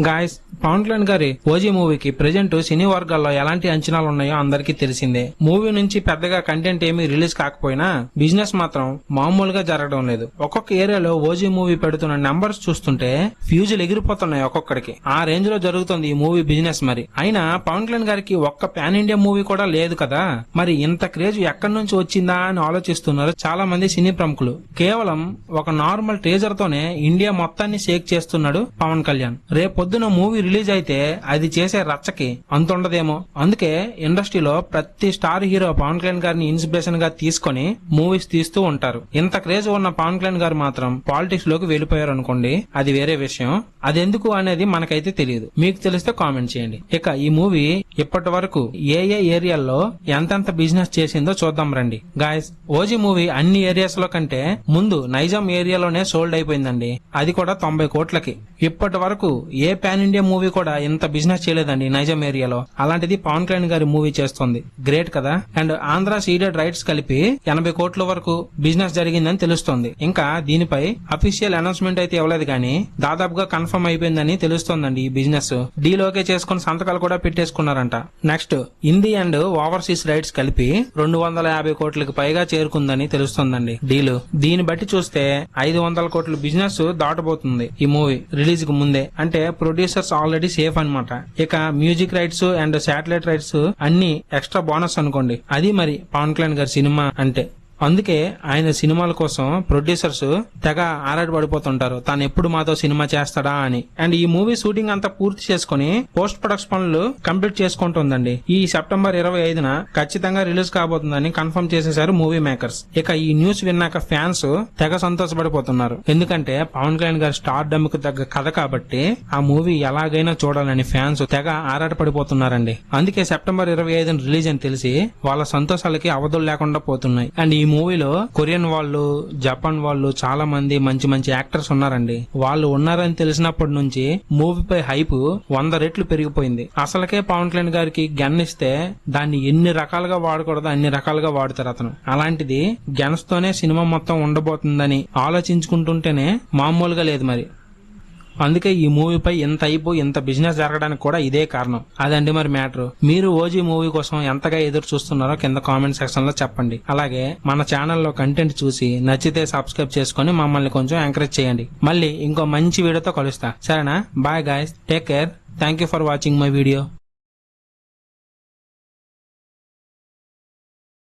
Guys Pawan Kalyan గారి OG మూవీకి present సినీ వర్గాల్లో ఎలాంటి అంచనాలు ఉన్నాయో అందరికీ తెలిసిందే. మూవీ నుంచి పెద్దగా కంటెంట్ ఏమీ రిలీజ్ కాకపోయినా బిజినెస్ మాత్రం మామూలుగా జరగడం లేదు. ఒక్కొక్క ఏరియాలో ఓజీ మూవీ పెడుతున్న నెంబర్స్ చూస్తుంటే ఫ్యూజులు ఎగిరిపోతున్నాయి ఒక్కొక్కడికి. ఆ రేంజ్లో జరుగుతుంది ఈ మూవీ బిజినెస్ మరి. అయినా పవన్ కళ్యాణ్ గారికి ఒక్క పాన్ ఇండియా మూవీ కూడా లేదు కదా? మరి ఇంత క్రేజ్ ఎక్కడి నుంచి వచ్చిందా అని ఆలోచిస్తున్నారు చాలా మంది సినీ ప్రముఖులు. కేవలం ఒక నార్మల్ టీజర్ తోనే ఇండియా మొత్తాన్ని షేక్ చేస్తున్నాడు పవన్ కళ్యాణ్. రేపు పొద్దున మూవీ రిలీజ్ అయితే అది చేసే రచ్చకి అంతుండదేమో అందుకే ఇండస్ట్రీలో ప్రతి స్టార్ హీరో పవన్ కళ్యాణ్ గారిని ఇన్స్పిరేషన్గా తీసుకొని మూవీస్ తీస్తూ ఉంటారు. ఇంత క్రేజ్ ఉన్న పవన్ కళ్యాణ్ గారు మాత్రం పాలిటిక్స్లోకి వెళ్ళిపోయారు అనుకోండి అది వేరే విషయం. అది ఎందుకు అనేది మనకైతే తెలియదు. మీకు తెలిస్తే కామెంట్ చేయండి. ఇక ఈ మూవీ ఇప్పటి వరకు ఏ ఏ ఏరియాల్లో ఎంతెంత బిజినెస్ చేసిందో చూద్దాం రండి. గాయస్ ఓజీ మూవీ అన్ని ఏరియాస్లో కంటే ముందు నైజాం ఏరియాలోనే సోల్డ్ అయిపోయిందండి. అది కూడా తొంభై కోట్లకి. ఇప్పటి వరకు ఏ పాన్ ఇండియా మూవీ కూడా ఇంత బిజినెస్ చేయలేదండి నైజాం ఏరియాలో. అలాంటిది పవన్ కళ్యాణ్ గారి మూవీ చేస్తుంది. గ్రేట్ కదా? అండ్ ఆంధ్ర సీడెడ్ రైట్స్ కలిపి ఎనభై కోట్ల వరకు బిజినెస్ జరిగిందని తెలుస్తోంది. ఇంకా దీనిపై అఫీషియల్ అనౌన్స్మెంట్ అయితే ఇవ్వలేదు కానీ దాదాపుగా కన్ఫర్మ్ అయిపోయిందని తెలుస్తోందండి ఈ బిజినెస్. డీలోకే చేసుకుని సంతకాలు కూడా పెట్టేసుకున్నారంట. Next Hindi and overseas rights కలిపి రెండు వందల యాభై కోట్లకి పైగా చేరుకుందని తెలుస్తోందండి. డీల్ దీన్ని బట్టి చూస్తే ఐదు వందల కోట్ల బిజినెస్ దాటబోతుంది ఈ మూవీ రిలీజ్కు ముందే. అంటే ప్రొడ్యూసర్స్ ఆల్రెడీ సేఫ్ అనమాట ఇక music rights and satellite rights అన్ని ఎక్స్ట్రా బోనస్ అనుకోండి. అది మరి పవన్ కళ్యాణ్ గారి సినిమా అంటే. అందుకే ఆయన సినిమాల కోసం ప్రొడ్యూసర్స్ తెగ ఆరాట పడిపోతుంటారు తాను ఎప్పుడు మాతో సినిమా చేస్తాడా అని. అండ్ ఈ మూవీ షూటింగ్ అంతా పూర్తి చేసుకుని పోస్ట్ ప్రొడక్షన్ పనులు కంప్లీట్ చేసుకుంటుందండి. ఈ సెప్టెంబర్ ఇరవై ఐదున ఖచ్చితంగా రిలీజ్ కాబోతుందని కన్ఫర్మ్ చేసేశారు మూవీ మేకర్స్. ఇక ఈ న్యూస్ విన్నాక ఫ్యాన్స్ తెగ సంతోషపడిపోతున్నారు. ఎందుకంటే పవన్ కళ్యాణ్ గారి స్టార్ డమ్కు తగ్గ కథ కాబట్టి ఆ మూవీ ఎలాగైనా చూడాలని ఫ్యాన్స్ తెగ ఆరాట పడిపోతున్నారండి అందుకే సెప్టెంబర్ ఇరవై ఐదున రిలీజ్ అని తెలిసి వాళ్ళ సంతోషాలకి అవధులు లేకుండా పోతున్నాయి. అండ్ ఈ మూవీలో కొరియన్ వాళ్ళు జపాన్ వాళ్ళు చాలా మంది మంచి మంచి యాక్టర్స్ ఉన్నారండి. వాళ్ళు ఉన్నారని తెలిసినప్పటి నుంచి మూవీపై హైప్ వంద రెట్లు పెరిగిపోయింది. అసలకే పవన్ కళ్యాణ్ గారికి గన్ ఇస్తే దాన్ని ఎన్ని రకాలుగా వాడకూడదో అన్ని రకాలుగా వాడతారు అతను. అలాంటిది గన్స్ తోనే సినిమా మొత్తం ఉండబోతుందని ఆలోచించుకుంటుంటేనే మామూలుగా లేదు మరి. అందుకే ఈ మూవీపై ఎంత అయిపో ఇంత బిజినెస్ జరగడానికి కూడా ఇదే కారణం. అదండి మరి మ్యాటర్ మీరు ఓజీ మూవీ కోసం ఎంతగా ఎదురు చూస్తున్నారో కింద కామెంట్ సెక్షన్లో చెప్పండి. అలాగే మన ఛానల్లో కంటెంట్ చూసి నచ్చితే సబ్స్క్రైబ్ చేసుకుని మమ్మల్ని కొంచెం ఎంకరేజ్ చేయండి. మళ్ళీ ఇంకో మంచి వీడియోతో కలుస్తా. సరేనా? Bye guys take care thank you for watching my video